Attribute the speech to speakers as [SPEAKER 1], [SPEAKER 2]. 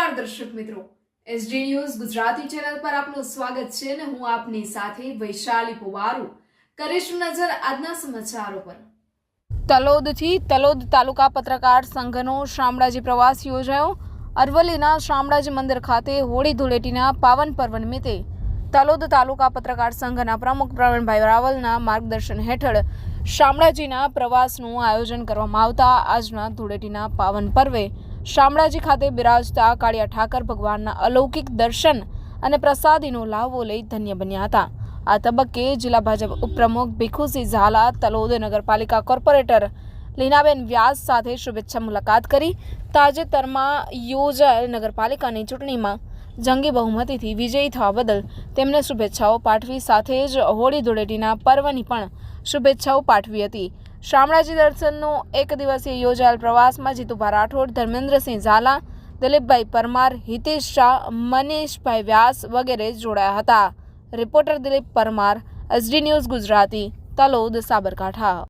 [SPEAKER 1] નમસ્કાર દર્શક મિત્રો. એસડી ન્યૂઝ ગુજરાતી ચેનલ પર આપનું સ્વાગત છે અને હું આપની સાથે વૈશાલી પુવારુ. કરીશું નજર આજના સમાચારો પર. તલોદથી તલોદ તાલુકા પત્રકાર સંઘનો શામળાજી પ્રવાસ યોજાયો. અરવલ્લીના શામળાજી મંદિર ખાતે હોળી ધૂળેટીના પાવન પર્વ નિમિત્તે તલોદ તાલુકા પત્રકાર સંઘના પ્રમુખ પ્રવીણભાઈ રાવલના માર્ગદર્શન હેઠળ શામળાજીના પ્રવાસનું આયોજન કરવામાં આવતા આજના ધૂળેટીના પાવન પર્વે શામળાજી ખાતે બિરાજતા કાળિયા ઠાકર ભગવાનના અલૌકિક દર્શન અને પ્રસાદીનો લાહવો લઈ ધન્ય બન્યા હતા. આ તબક્કે જિલ્લા ભાજપ ઉપપ્રમુખ ભીખુસિંહ ઝાલા, તલોદ નગરપાલિકા કોર્પોરેટર લીનાબેન વ્યાસ સાથે શુભેચ્છા મુલાકાત કરી. તાજેતરમાં યોજાયેલ નગરપાલિકાની ચૂંટણીમાં જંગી બહુમતીથી વિજયી થવા બદલ તેમને શુભેચ્છાઓ પાઠવી સાથે જ હોળી ધૂળેટીના પર્વની પણ શુભેચ્છાઓ પાઠવી હતી. શામળાજી દર્શનનો એક દિવસીય યોજાયેલ પ્રવાસમાં જીતુભા રાઠોડ, ધર્મેન્દ્રસિંહ ઝાલા, દિલીપભાઈ પરમાર, હિતેશ શાહ, મનીષભાઈ વ્યાસ વગેરે જોડાયા હતા. Reporter Dilip Parmar, SD news Gujarati, Talod, Sabarkantha.